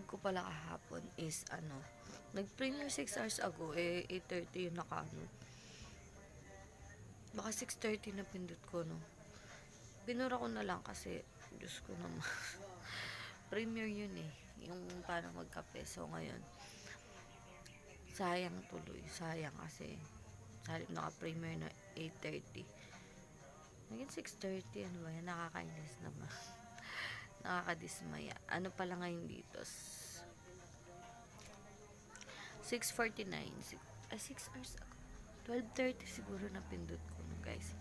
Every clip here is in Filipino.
vlog ko pala kahapon is ano, nag-premiere 6 hours ago, eh 8.30 yung naka-ano. Baka 6.30 na pindot ko, no? Binura ko na lang kasi, Diyos ko naman. premiere yun eh. Yung parang magkape. So, ngayon, sayang tuloy. Sayang kasi, halip naka-premiere na 8.30. Naging 6.30, ano ba yan? Nakakainis naman. Nakakadismaya. Ano pala ngayon dito? S- 6.49. Six, ah, 6 hours ago. 12.30 siguro na pindot ko, no, guys.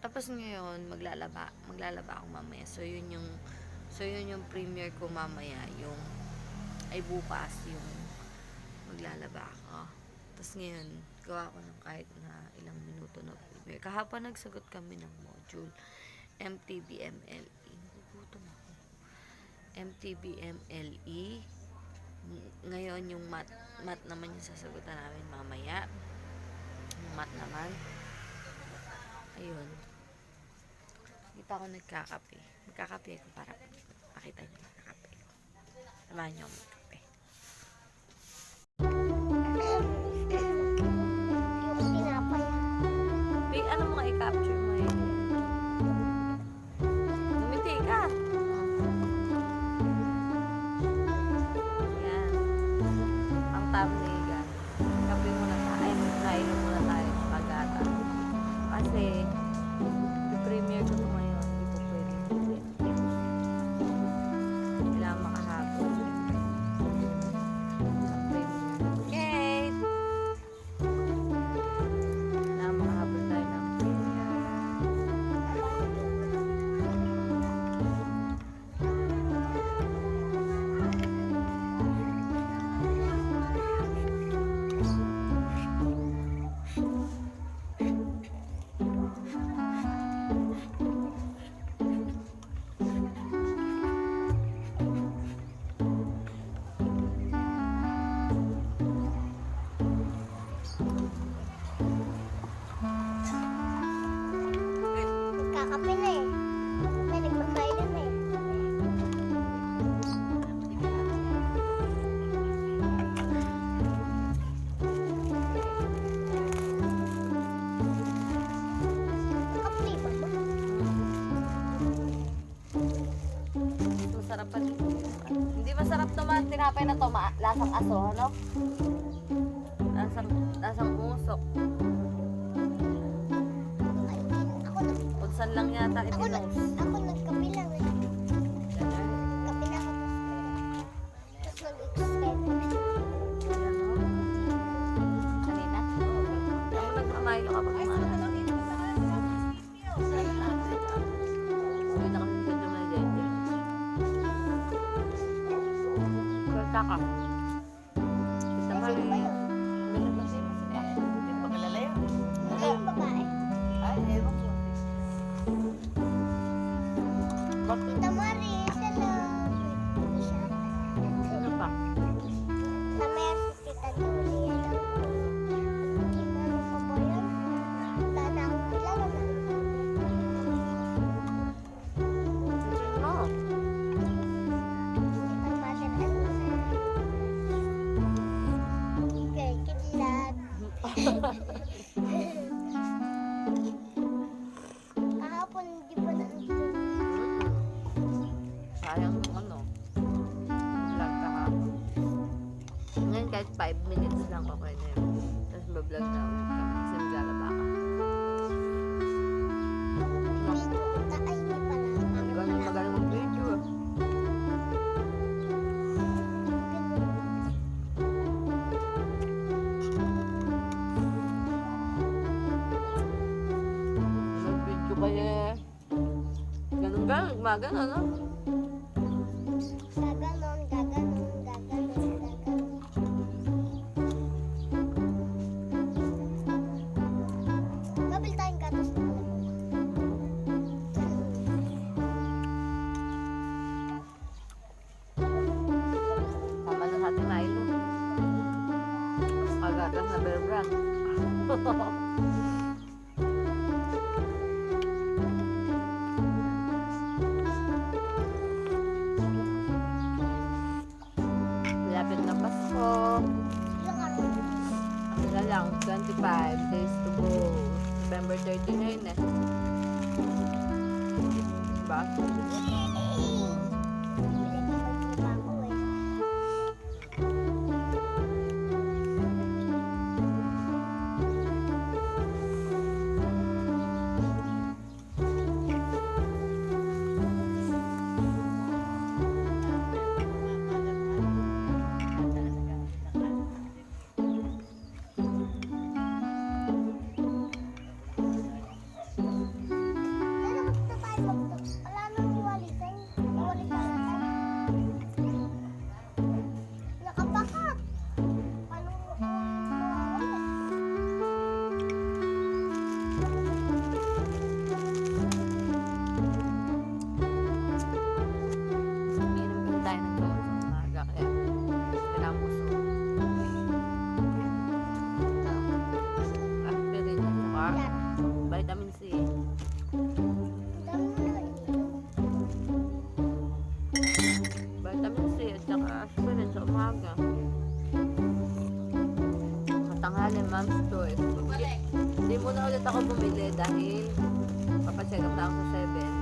Tapos ngayon, maglalaba. Maglalaba ako mamaya. So, yun yung So, yun yung premiere ko mamaya. Yung, ay bukas, yung maglalaba ako. Tapos ngayon, gawa ko ng kahit na ilang minuto na premiere. Kahapon nagsagot kami ng module. MTBMLE. Nagugutom ako. MTBMLE. Ng- Ngayon, yung mat, mat naman yung sasagutan namin mamaya. Yung mat naman. Ayun. Dito ako nagkakape. Magkakape ako para makita niyo magkakape ko. Samahan niyo ako tinapay na to, ma- lasang aso, ano? Lasang, lasang usok. Punsan lang yata ako nag itinos. ako nagkape 啊。Cái. Katanghali, mom's choice. Hindi muna ulit ako bumili dahil up na ako sa 7.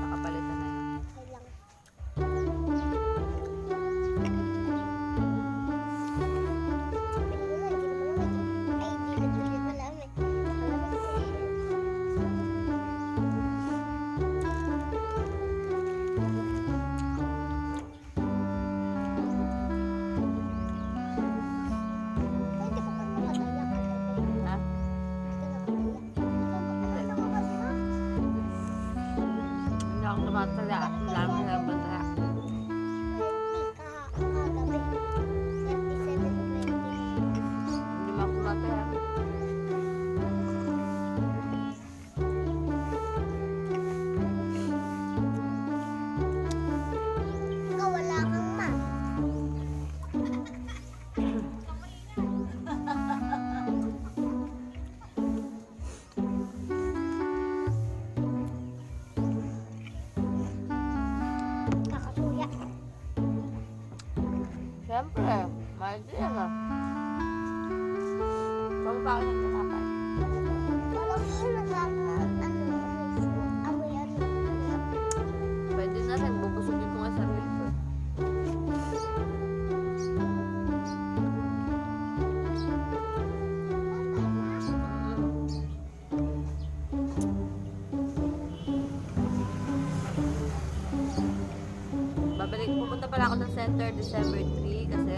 Pupunta pala ako ng center December 3 kasi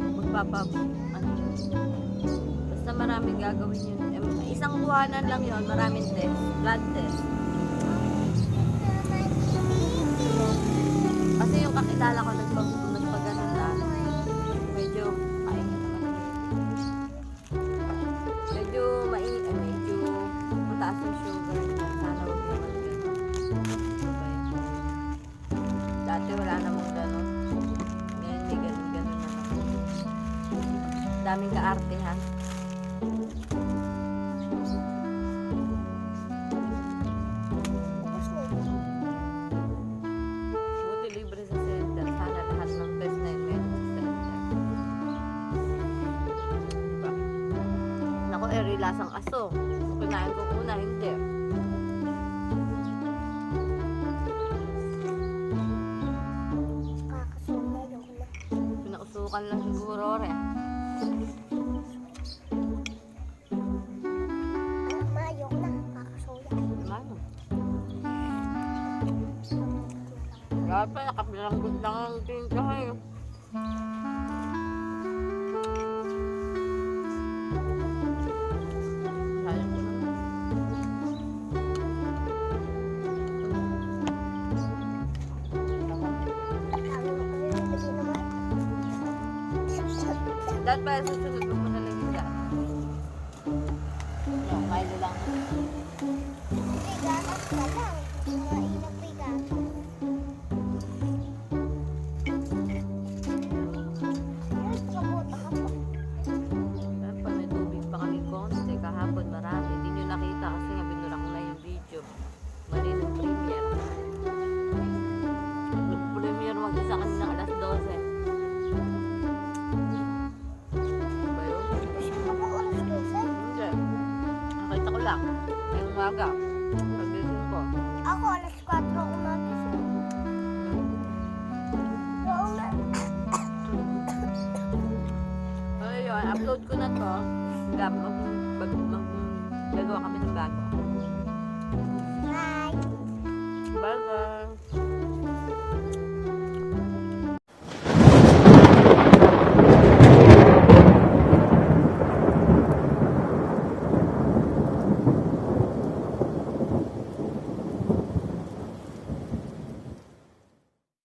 magpapa, ano yun. Basta maraming gagawin yun. Eh, Isang buwanan lang yun, maraming test, blood test. Kasi yung kakilala ko nagpag Daming kaartehan. Buti libre sa center. Sana lahat ng test na yun meron sa center. Diba? Naku, eh, rilasang aso. Kinain ko una, hindi. Pinausukan lang siguro rin. Mayok pa, nakabilanggot lang ang Dahil pa sa sunod 香港